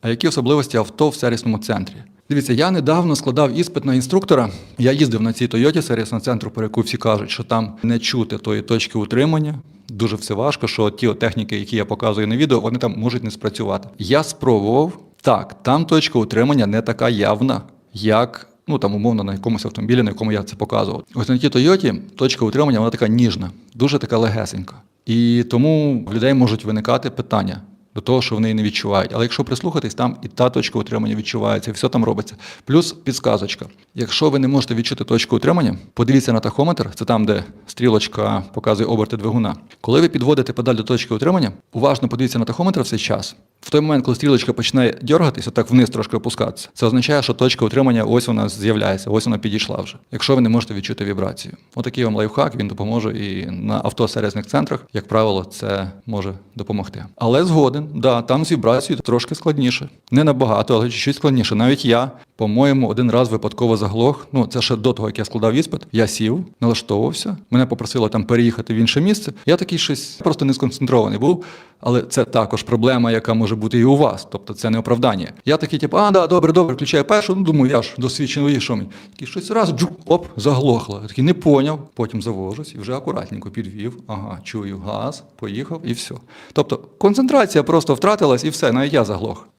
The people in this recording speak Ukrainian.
А які особливості авто в сервісному центрі? Дивіться, я недавно складав іспит на інструктора. Я їздив на цій Тойоті сервісного центру, про яку всі кажуть, що там не чути тої точки утримання. Дуже все важко, що ті техніки, які я показую на відео, вони там можуть не спрацювати. Я спробував. Так, там точка утримання не така явна, як ну там умовно на якомусь автомобілі, на якому я це показував. Ось на тій Тойоті точка утримання вона така ніжна, дуже така легесенька. І тому в людей можуть виникати питання до того, що вони її не відчувають. Але якщо прислухатись, там і та точка утримання відчувається, і все там робиться. Плюс підсказочка. Якщо ви не можете відчути точку утримання, подивіться на тахометр, це там, де стрілочка показує оберти двигуна. Коли ви підводите педаль до точки утримання, уважно подивіться на тахометр в цей час. В той момент, коли стрілочка починає дергатися, так вниз трошки опускатися, це означає, що точка утримання ось вона з'являється, ось вона підійшла вже. Якщо ви не можете відчути вібрацію. Отакий вам лайфхак, він допоможе і на автосервісних центрах, як правило, це може допомогти. Але згоден, да, там з вібрацією трошки складніше. Не набагато, але чуть складніше. Навіть я, по-моєму, один раз випадково заглох. Ну, це ще до того, як я складав іспит. Я сів, налаштовувався. Мене попросили там переїхати в інше місце. Я такий щось просто не сконцентрований був. Але це також проблема, яка може бути і у вас. Тобто це не оправдання. Я такий, типу, а, да, добре, добре, включаю першу. Ну, думаю, я ж досвідчений що мені. І щось раз, джук, оп, заглохло. Я такий не поняв, потім завожусь і вже акуратненько підвів. Ага, чую газ, поїхав і все. Тобто концентрація просто втратилась і все, навіть я заглох.